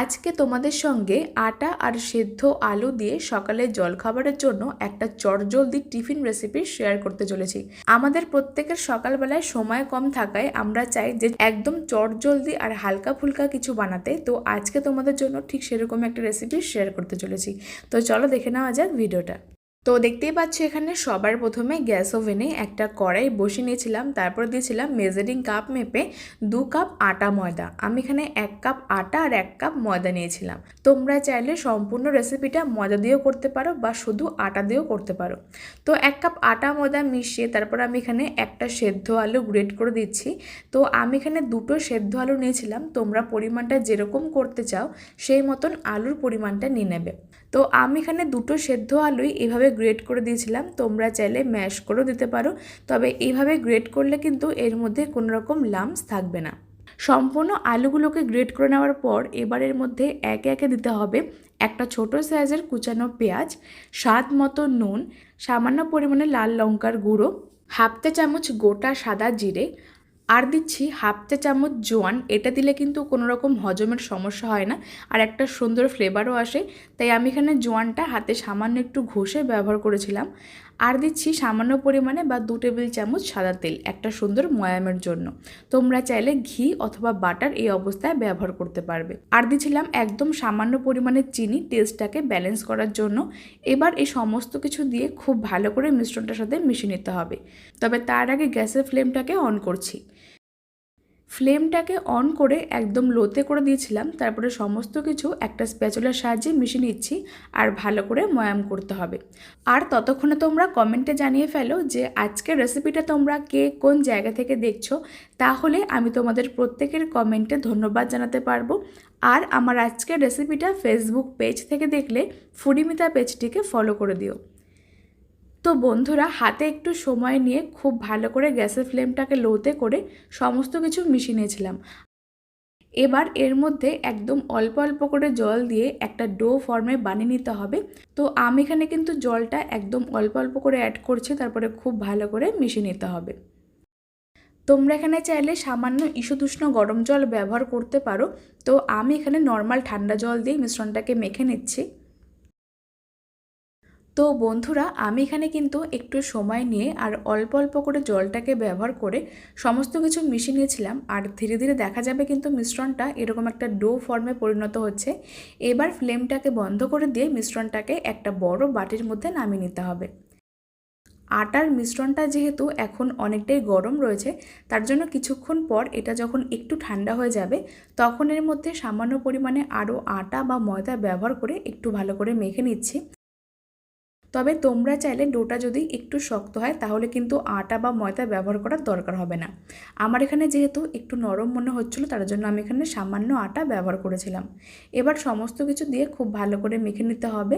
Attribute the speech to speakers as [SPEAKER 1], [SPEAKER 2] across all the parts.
[SPEAKER 1] আজকে তোমাদের সঙ্গে আটা আর সেদ্ধ আলু দিয়ে সকালের জলখাবারের জন্য একটা চটজলদি টিফিন রেসিপি শেয়ার করতে চলেছি। আমাদের প্রত্যেকের সকালবেলায় সময় কম থাকায় আমরা চাই যে একদম চটজলদি আর হালকা ফুলকা কিছু বানাতে। তো আজকে তোমাদের জন্য ঠিক সেরকম একটা রেসিপি শেয়ার করতে চলেছি। তো চলো দেখে নেওয়া যাক ভিডিওটা তো দেখতেই পাচ্ছ এখানে সবার প্রথমে গ্যাস ওভেনে একটা কড়াই বসে নিয়েছিলাম। তারপর দিয়েছিলাম মেজারিং কাপ মেপে দু কাপ আটা ময়দা। আমি এখানে এক কাপ আটা আর এক কাপ ময়দা নিয়েছিলাম। তোমরা চাইলে সম্পূর্ণ রেসিপিটা ময়দা দিয়েও করতে পারো বা শুধু আটা দিয়েও করতে পারো। তো এক কাপ আটা ময়দা মিশিয়ে তারপর আমি এখানে একটা সেদ্ধ আলু গ্রেট করে দিচ্ছি। তো আমি এখানে দুটো সেদ্ধ আলু নিয়েছিলাম। তোমরা পরিমাণটা যেরকম করতে চাও সেই মতন আলুর পরিমাণটা নিয়ে নেবে। তো আমি এখানে দুটো সেদ্ধ আলুই এভাবে গ্রেট করে দিয়েছিলাম, তোমরা চাইলে ম্যাশ করেও দিতে পারো। তবে এইভাবে গ্রেট করলে কিন্তু এর মধ্যে কোনো রকম লামস থাকবে না। সম্পূর্ণ আলুগুলোকে গ্রেট করে নেওয়ার পর এবার এর মধ্যে একে একে দিতে হবে একটা ছোট সাইজের কুচানো পেঁয়াজ, স্বাদ মতো নুন, সামান্য পরিমাণে লাল লঙ্কার গুঁড়ো, হাফ চা চামচ গোটা সাদা জিরে আর দিচ্ছি হাফ চা চামচ জোয়ান। এটা দিলে কিন্তু কোনো রকম হজমের সমস্যা হয় না আর একটা সুন্দর ফ্লেভারও আসে। তাই আমি এখানে জোয়ানটা হাতে সামান্য একটু ঘষে ব্যবহার করেছিলাম। আর দিচ্ছি সামান্য পরিমাণে বা দু টেবিল চামচ সাদা তেল একটা সুন্দর ময়ামের জন্য। তোমরা চাইলে ঘি অথবা বাটার এই অবস্থায় ব্যবহার করতে পারবে। আর দিচ্ছিলাম একদম সামান্য পরিমাণে চিনি টেস্টটাকে ব্যালেন্স করার জন্য। এবার এই সমস্ত কিছু দিয়ে খুব ভালো করে মিশ্রণটার সাথে মিশিয়ে নিতে হবে। তবে তার আগে গ্যাসের ফ্লেমটাকে অন করছি। ফ্লেমটাকে অন করে একদম লোতে করে দিয়েছিলাম, তারপরে সমস্ত কিছু একটা স্প্যাচুলার সাহায্যে মিশিয়ে নিচ্ছি আর ভালো করে ময়াম করতে হবে। আর ততক্ষণে তোমরা কমেন্টে জানিয়ে ফেলো যে আজকের রেসিপিটা তোমরা কে কোন জায়গা থেকে দেখছ, তাহলে আমি তোমাদের প্রত্যেকের কমেন্টে ধন্যবাদ জানাতে পারব। আর আমার আজকের রেসিপিটা ফেসবুক পেজ থেকে দেখলে ফুডিমিতা পেজটিকে ফলো করে দিও। তো বন্ধুরা, হাতে একটু সময় নিয়ে খুব ভালো করে গ্যাসের ফ্লেমটাকে লোতে করে সমস্ত কিছু মিশিয়ে নিয়েছিলাম। এবার এর মধ্যে একদম অল্প অল্প করে জল দিয়ে একটা ডো ফর্মে বানিয়ে নিতে হবে। তো আমি এখানে কিন্তু জলটা একদম অল্প অল্প করে অ্যাড করছি, তারপরে খুব ভালো করে মিশিয়ে নিতে হবে। তোমরা এখানে চাইলে সামান্য ইস্যুতুষ্ণ গরম জল ব্যবহার করতে পারো। তো আমি এখানে নর্মাল ঠান্ডা জল দিয়ে মিশ্রণটাকে মেখে নিচ্ছি। তো বন্ধুরা, আমি এখানে কিন্তু একটু সময় নিয়ে আর অল্প অল্প করে জলটাকে ব্যবহার করে সমস্ত কিছু মিশিয়ে নিয়েছিলাম। আর ধীরে ধীরে দেখা যাবে কিন্তু মিশ্রণটা এরকম একটা ডো ফর্মে পরিণত হচ্ছে। এবার ফ্লেমটাকে বন্ধ করে দিয়ে মিশ্রণটাকে একটা বড় বাটির মধ্যে নামিয়ে নিতে হবে। আটার মিশ্রণটা যেহেতু এখন অনেকটাই গরম রয়েছে, তার জন্য কিছুক্ষণ পর এটা যখন একটু ঠান্ডা হয়ে যাবে, তখন এর মধ্যে সামান্য পরিমাণে আরও আটা বা ময়দা ব্যবহার করে একটু ভালো করে মেখে নিচ্ছি। তবে তোমরা চাইলে ডোটা যদি একটু শক্ত হয়, তাহলে কিন্তু আটা বা ময়দা ব্যবহার করার দরকার হবে না। আমার এখানে যেহেতু একটু নরম মনে হচ্ছিল, তার জন্য আমি এখানে সামান্য আটা ব্যবহার করেছিলাম। এবার সমস্ত কিছু দিয়ে খুব ভালো করে মেখে নিতে হবে।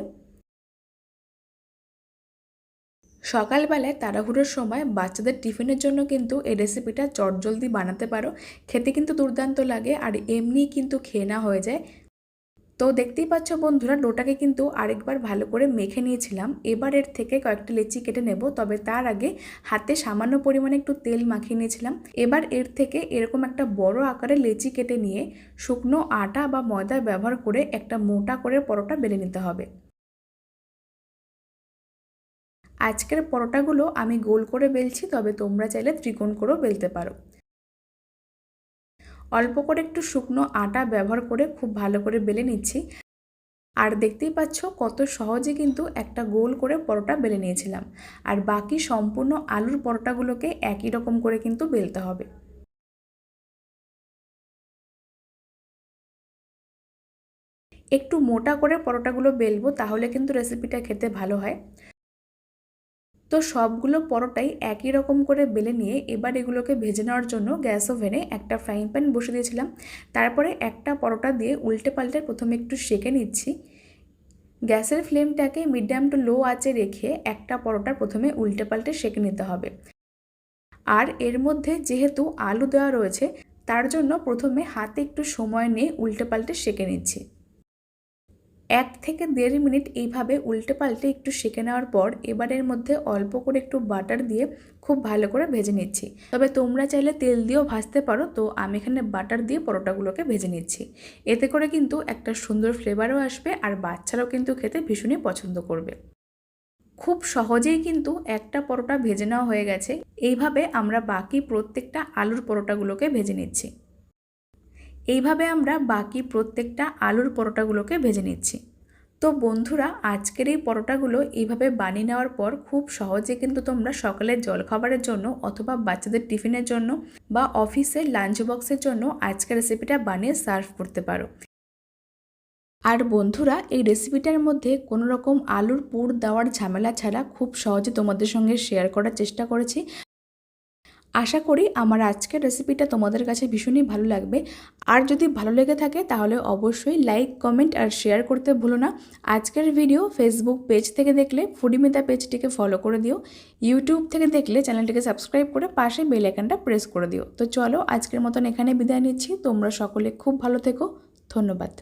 [SPEAKER 1] সকালবেলায় তাড়াহুড়োর সময় বাচ্চাদের টিফিনের জন্য কিন্তু এই রেসিপিটা চটজলদি বানাতে পারো। খেতে কিন্তু দুর্দান্ত লাগে, আর এমনি কিন্তু খেয়ে না হয়ে যায়। তো দেখতেই পাচ্ছ বন্ধুরা, ডোটাকে কিন্তু আরেকবার ভালো করে মেখে নিয়েছিলাম। এবার এর থেকে কয়েকটা লেচি কেটে নেব, তবে তার আগে হাতে সামান্য পরিমাণে একটু তেল মাখিয়ে নিয়েছিলাম। এবার এর থেকে এরকম একটা বড় আকারে লেচি কেটে নিয়ে শুকনো আটা বা ময়দা ব্যবহার করে একটা মোটা করে পরোটা বেলে নিতে হবে। আজকের পরোটাগুলো আমি গোল করে বেলছি, তবে তোমরা চাইলে ত্রিকোণ করেও বেলতে পারো। অল্প করে একটু শুকনো আটা ব্যবহার করে খুব ভালো করে বেলে নিচ্ছি। আর দেখতেই পাচ্ছ কত সহজে কিন্তু একটা গোল করে পরোটা বেলে নিয়েছিলাম। আর বাকি সম্পূর্ণ আলুর পরোটাগুলোকে একই রকম করে কিন্তু বেলতে হবে। একটু মোটা করে পরোটাগুলো বেলবো তাহলে কিন্তু রেসিপিটা খেতে ভালো হয়। তো সবগুলো পরোটাই একই রকম করে বেলে নিয়ে এবার এগুলোকে ভেজে নেওয়ার জন্য গ্যাস ওভেনে একটা ফ্রাইং প্যান বসে দিয়েছিলাম। তারপরে একটা পরোটা দিয়ে উল্টে পাল্টে প্রথমে একটু সেঁকে নিচ্ছি। গ্যাসের ফ্লেমটাকে মিডিয়াম টু লো আঁচে রেখে একটা পরোটা প্রথমে উল্টে পাল্টে সেঁকে নিতে হবে। আর এর মধ্যে যেহেতু আলু দেওয়া রয়েছে, তার জন্য প্রথমে হাতে একটু সময় নিয়ে উল্টে পাল্টে সেঁকে নিচ্ছি। এক থেকে দেড় মিনিট এইভাবে উল্টে পাল্টে একটু সেঁকে নেওয়ার পর এবারের মধ্যে অল্প করে একটু বাটার দিয়ে খুব ভালো করে ভেজে নিচ্ছি। তবে তোমরা চাইলে তেল দিয়েও ভাজতে পারো, তো আমি এখানে বাটার দিয়ে পরোটাগুলোকে ভেজে নিচ্ছি। এতে করে কিন্তু একটা সুন্দর ফ্লেভারও আসবে আর বাচ্চারাও কিন্তু খেতে ভীষণই পছন্দ করবে। খুব সহজেই কিন্তু একটা পরোটা ভেজে নেওয়া হয়ে গেছে। এইভাবে আমরা বাকি প্রত্যেকটা আলুর পরোটাগুলোকে ভেজে নিচ্ছি। এইভাবে আমরা বাকি প্রত্যেকটা আলুর পরোটাগুলোকে ভেজে নিচ্ছি। তো বন্ধুরা, আজকের এই পরোটাগুলো এইভাবে বানিয়ে নেওয়ার পর খুব সহজে কিন্তু তোমরা সকালের জলখাবারের জন্য অথবা বাচ্চাদের টিফিনের জন্য বা অফিসে লাঞ্চ বক্সের জন্য আজকের রেসিপিটা বানিয়ে সার্ভ করতে পারো। আর বন্ধুরা, এই রেসিপিটার মধ্যে কোনো রকম আলুর পুর দেওয়ার ঝামেলা ছাড়া খুব সহজে তোমাদের সঙ্গে শেয়ার করার চেষ্টা করেছি। আশা করি আমার আজকের রেসিপিটা তোমাদের কাছে ভীষণই ভালো লাগবে। আর যদি ভালো লেগে থাকে তাহলে অবশ্যই লাইক কমেন্ট আর শেয়ার করতে ভুলো না। আজকের ভিডিও ফেসবুক পেজ থেকে দেখলে ফুডিমিতা পেজটিকে ফলো করে দিও। ইউটিউব থেকে দেখলে চ্যানেলটিকে সাবস্ক্রাইব করে পাশে বেল আইকনটা প্রেস করে দিও। তো চলো আজকের মতন এখানে বিদায় নিচ্ছি। তোমরা সকলে খুব ভালো থেকো। ধন্যবাদ।